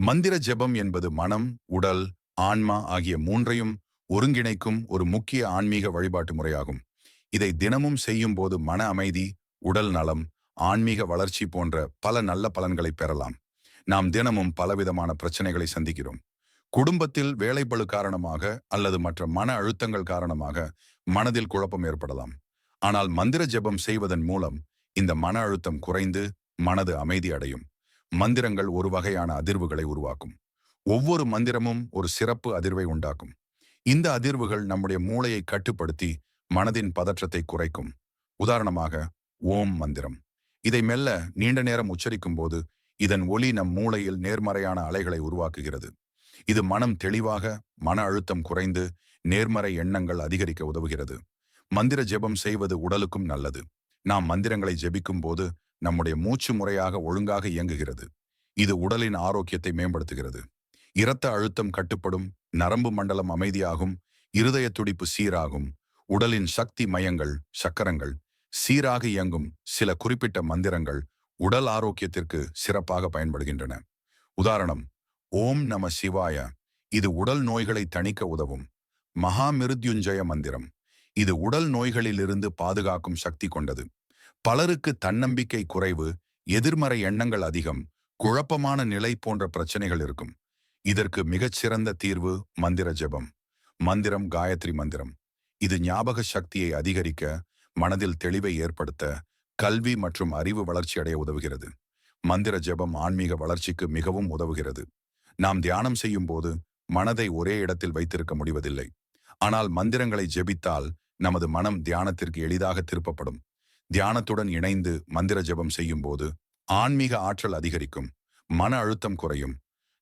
மந்திர ஜெபம் என்பது மனம் உடல் ஆன்மா ஆகிய மூன்றையும் ஒருங்கிணைக்கும் ஒரு முக்கிய ஆன்மீக வழிபாட்டு முறையாகும். இதை தினமும் செய்யும் போது மன அமைதி உடல் நலம் ஆன்மீக வளர்ச்சி போன்ற பல நல்ல பலன்களை பெறலாம். நாம் தினமும் பலவிதமான பிரச்சனைகளை சந்திக்கிறோம். குடும்பத்தில் வேலைப்பழு காரணமாக அல்லது மற்ற மன அழுத்தங்கள் காரணமாக மனதில் குழப்பம் ஏற்படலாம். ஆனால் மந்திர ஜெபம் செய்வதன் மூலம் இந்த மன அழுத்தம் குறைந்து மனது அமைதி அடையும். மந்திரங்கள் ஒரு வகையான அதிர்வுகளை உருவாக்கும். ஒவ்வொரு மந்திரமும் ஒரு சிறப்பு அதிர்வை உண்டாக்கும். இந்த அதிர்வுகள் நம்முடைய மூளையை கட்டுப்படுத்தி மனதின் பதற்றத்தை குறைக்கும். உதாரணமாக ஓம் மந்திரம். இதை மெல்ல நீண்ட நேரம் உச்சரிக்கும் போது இதன் ஒலி நம் மூளையில் நேர்மறையான அலைகளை உருவாக்குகிறது. இது மனம் தெளிவாக மன அழுத்தம் குறைந்து நேர்மறை எண்ணங்கள் அதிகரிக்க உதவுகிறது. மந்திர ஜெபம் செய்வது உடலுக்கும் நல்லது. நாம் மந்திரங்களை ஜெபிக்கும் போது நம்முடைய மூச்சு முறையாக ஒழுங்காக இயங்குகிறது. இது உடலின் ஆரோக்கியத்தை மேம்படுத்துகிறது. இரத்த அழுத்தம் கட்டுப்படும் நரம்பு மண்டலம் அமைதியாகும் இருதய துடிப்பு சீராகும் உடலின் சக்தி மையங்கள் சக்கரங்கள் சீராக இயங்கும் சில குறிப்பிட்ட மந்திரங்கள் உடல் ஆரோக்கியத்திற்கு சிறப்பாக பயன்படுகின்றன. உதாரணம் ஓம் நம சிவாய இது உடல் நோய்களை தணிக்க உதவும் மகாமிருத்யுஞ்சய மந்திரம். இது உடல் நோய்களிலிருந்து பாதுகாக்கும் சக்தி கொண்டது. பலருக்கு தன்னம்பிக்கை குறைவு எதிர்மறை எண்ணங்கள் அதிகம் குழப்பமான நிலை போன்ற பிரச்சனைகள் இருக்கும். இதற்கு மிகச்சிறந்த தீர்வு மந்திர ஜெபம். மந்திரம் காயத்ரி மந்திரம். இது ஞாபக சக்தியை அதிகரிக்க மனதில் தெளிவை ஏற்படுத்த கல்வி மற்றும் அறிவு வளர்ச்சி அடைய உதவுகிறது. மந்திர ஜெபம் ஆன்மீக வளர்ச்சிக்கு மிகவும் உதவுகிறது. நாம் தியானம் செய்யும் போது மனதை ஒரே இடத்தில் வைத்திருக்க முடிவதில்லை. ஆனால் மந்திரங்களை ஜெபித்தால் நமது மனம் தியானத்திற்கு எளிதாக திருப்பப்படும். தியானத்துடன் இணைந்து மந்திர ஜெபம் செய்யும் போது ஆன்மீக ஆற்றல் அதிகரிக்கும் மன அழுத்தம் குறையும்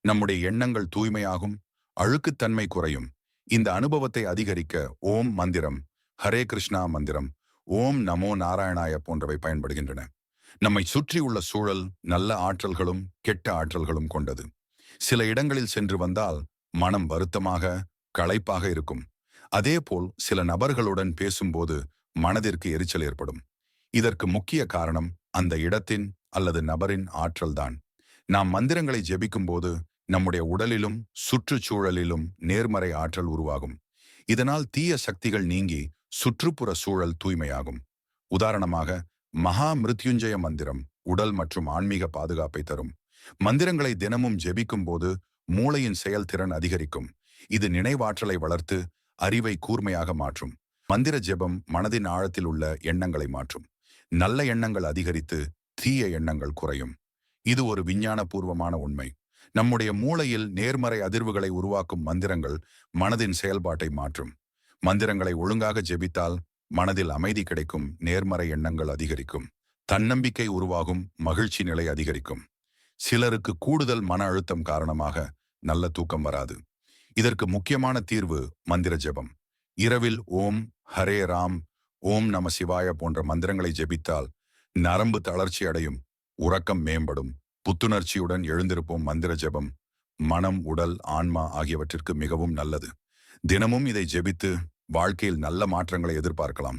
நம்முடைய எண்ணங்கள் தூய்மையாகும் அழுக்குத்தன்மை குறையும். இந்த அனுபவத்தை அதிகரிக்க ஓம் மந்திரம் ஹரே கிருஷ்ணா மந்திரம் ஓம் நமோ நாராயணாய போன்றவை பயன்படுகின்றன. நம்மை சுற்றியுள்ள சூழல் நல்ல ஆற்றல்களும் கெட்ட ஆற்றல்களும் கொண்டது. சில இடங்களில் சென்று வந்தால் மனம் வருத்தமாக களைப்பாக இருக்கும். அதேபோல் சில நபர்களுடன் பேசும்போது மனதிற்கு எரிச்சல் ஏற்படும். இதற்கு முக்கிய காரணம் அந்த இடத்தின் அல்லது நபரின் ஆற்றல்தான். நாம் மந்திரங்களை ஜெபிக்கும்போது நம்முடைய உடலிலும் சுற்றுச்சூழலிலும் நேர்மறை ஆற்றல் உருவாகும். இதனால் தீய சக்திகள் நீங்கி சுற்றுப்புற சூழல் தூய்மையாகும். உதாரணமாக மகா மிருத்யுஞ்சய மந்திரம் உடல் மற்றும் ஆன்மீக பாதுகாப்பை தரும். மந்திரங்களை தினமும் ஜெபிக்கும் போது மூளையின் செயல்திறன் அதிகரிக்கும். இது நினைவாற்றலை வளர்த்து அறிவை கூர்மையாக மாற்றும். மந்திர ஜெபம் மனதின் ஆழத்தில் உள்ள எண்ணங்களை மாற்றும். நல்ல எண்ணங்கள் அதிகரித்து தீய எண்ணங்கள் குறையும். இது ஒரு விஞ்ஞானபூர்வமான உண்மை. நம்முடைய மூளையில் நேர்மறை அதிர்வுகளை உருவாக்கும் மந்திரங்கள் மனதின் செயல்பாட்டை மாற்றும். மந்திரங்களை ஒழுங்காக ஜெபித்தால் மனதில் அமைதி கிடைக்கும் நேர்மறை எண்ணங்கள் அதிகரிக்கும். தன்னம்பிக்கை உருவாகும் மகிழ்ச்சி நிலை அதிகரிக்கும். சிலருக்கு கூடுதல் மன அழுத்தம் காரணமாக நல்ல தூக்கம் வராது. இதற்கு முக்கியமான தீர்வு மந்திர ஜெபம். இரவில் ஓம் ஹரே ராம் ஓம் நம சிவாய போன்ற மந்திரங்களை ஜெபித்தால் நரம்பு தளர்ச்சி அடையும் உறக்கம் மேம்படும் புத்துணர்ச்சியுடன் எழுந்திருப்போம் மந்திர ஜெபம் மனம் உடல் ஆன்மா ஆகியவற்றிற்கு மிகவும் நல்லது. தினமும் இதை ஜெபித்து வாழ்க்கையில் நல்ல மாற்றங்களை எதிர்பார்க்கலாம்.